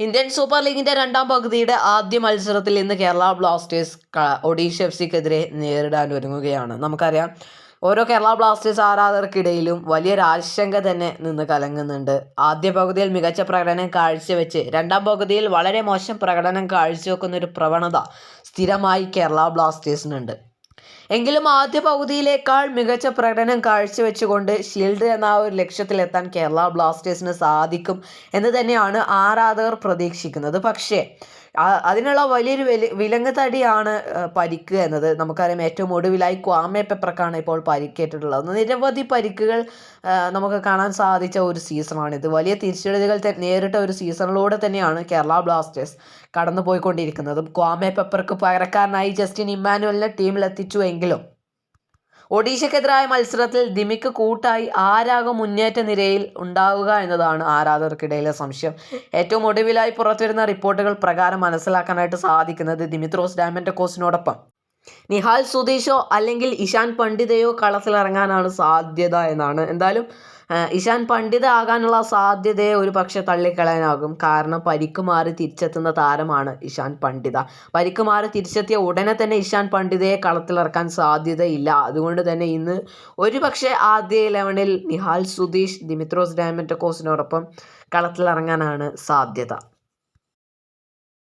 Indian super ലീഗിന്റെ രണ്ടാം പകുതിയുടെ ആദ്യ മത്സരത്തിൽ ഇന്ന് കേരള ബ്ലാസ്റ്റേഴ്സ് ഒഡീഷ എഫ് സിക്കെതിരെ നേരിടാൻ ഒരുങ്ങുകയാണ്. നമുക്കറിയാം ഓരോ കേരള ബ്ലാസ്റ്റേഴ്സ് ആരാധകർക്കിടയിലും വലിയൊരു ആശങ്ക തന്നെ നിന്ന് കലങ്ങുന്നുണ്ട്. ആദ്യ പകുതിയിൽ മികച്ച പ്രകടനം കാഴ്ചവെച്ച് രണ്ടാം പകുതിയിൽ വളരെ മോശം പ്രകടനം കാഴ്ചവെക്കുന്ന ഒരു പ്രവണത സ്ഥിരമായി കേരള ബ്ലാസ്റ്റേഴ്സിനുണ്ട്. എങ്കിലും ആദ്യ പകുതിയിലേക്കാൾ മികച്ച പ്രകടനം കാഴ്ചവെച്ചുകൊണ്ട് ഷീൽഡ് എന്ന ഒരു ലക്ഷ്യത്തിലെത്താൻ കേരള ബ്ലാസ്റ്റേഴ്സിന് സാധിക്കും എന്ന് തന്നെയാണ് ആരാധകർ പ്രതീക്ഷിക്കുന്നത്. പക്ഷേ അതിനുള്ള വലിയൊരു വില വിലങ്ങ് തടിയാണ് പരിക്ക് എന്നത്. നമുക്കറിയാം ഏറ്റവും ഒടുവിലായി ക്വാമെ പെപ്രക്കാണ് ഇപ്പോൾ പരിക്കേറ്റിട്ടുള്ളത്. നിരവധി പരിക്കുകൾ നമുക്ക് കാണാൻ സാധിച്ച ഒരു സീസണാണിത് വലിയ തിരിച്ചടികൾ നേരിട്ട ഒരു സീസണിലൂടെ തന്നെയാണ് കേരള ബ്ലാസ്റ്റേഴ്സ് കടന്നു പോയിക്കൊണ്ടിരിക്കുന്നതും ക്വാമെ പെപ്പർക്ക് പകരക്കാരനായി ജസ്റ്റിൻ ഇമ്മാനുവലിനെ എങ്കിലും ഒഡീഷയ്ക്കെതിരായ മത്സരത്തിൽ ദിമിക്ക് കൂട്ടായി ആരാകും മുന്നേറ്റ നിരയിൽ ഉണ്ടാവുക എന്നതാണ് ആരാധകർക്കിടയിലെ സംശയം. ഏറ്റവും ഒടുവിലായി പുറത്തുവരുന്ന റിപ്പോർട്ടുകൾ പ്രകാരം മനസ്സിലാക്കാനായിട്ട് സാധിക്കുന്നത് ദിമിത്രോസ് ഡാമന്റക്കോസിനോടൊപ്പം നിഹാൽ സുതീഷോ അല്ലെങ്കിൽ ഇഷാൻ പണ്ഡിതയോ കളത്തിലിറങ്ങാനാണ് സാധ്യത എന്നാണ്. എന്തായാലും ഇഷാൻ പണ്ഡിത ആകാനുള്ള സാധ്യതയെ ഒരു പക്ഷെ തള്ളിക്കളയാനാകും. കാരണം പരിക്ക് മാറി തിരിച്ചെത്തുന്ന താരമാണ് ഇഷാൻ പണ്ഡിത. പരിക്ക് മാറി തിരിച്ചെത്തിയ ഉടനെ തന്നെ ഇഷാൻ പണ്ഡിതയെ കളത്തിലിറക്കാൻ സാധ്യതയില്ല. അതുകൊണ്ട് തന്നെ ഇന്ന് ഒരു പക്ഷേ ആദ്യ ഇലവനിൽ നിഹാൽ സുതീഷ് ദിമിത്രോസ് ഡാമന്റക്കോസിനോടൊപ്പം കളത്തിലിറങ്ങാനാണ് സാധ്യത.